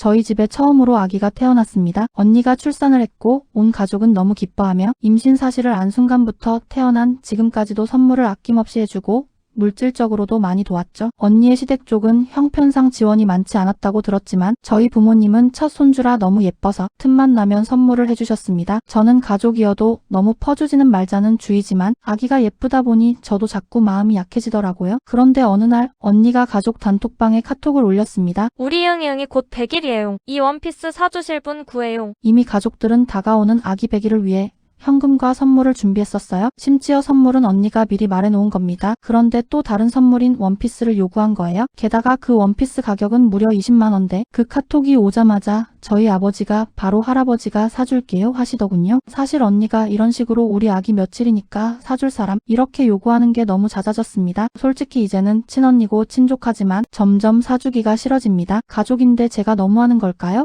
저희 집에 처음으로 아기가 태어났습니다. 언니가 출산을 했고 온 가족은 너무 기뻐하며 임신 사실을 안 순간부터 태어난 지금까지도 선물을 아낌없이 해주고 물질적으로도 많이 도왔죠. 언니의 시댁 쪽은 형편상 지원이 많지 않았다고 들었지만 저희 부모님은 첫 손주라 너무 예뻐서 틈만 나면 선물을 해주셨습니다. 저는 가족이어도 너무 퍼주지는 말자는 주의지만 아기가 예쁘다 보니 저도 자꾸 마음이 약해지더라고요. 그런데 어느 날 언니가 가족 단톡방에 카톡을 올렸습니다. 우리 응이 응이 곧 100일이에요. 이 원피스 사주실 분 구해요. 이미 가족들은 다가오는 아기 100일을 위해 현금과 선물을 준비했었어요. 심지어 선물은 언니가 미리 말해놓은 겁니다. 그런데 또 다른 선물인 원피스를 요구한 거예요. 게다가 그 원피스 가격은 무려 20만원대. 그 카톡이 오자마자 저희 아버지가 바로 할아버지가 사줄게요 하시더군요. 사실 언니가 이런 식으로 우리 아기 며칠이니까 사줄 사람 이렇게 요구하는 게 너무 잦아졌습니다. 솔직히 이제는 친언니고 친족하지만 점점 사주기가 싫어집니다. 가족인데 제가 너무하는 걸까요?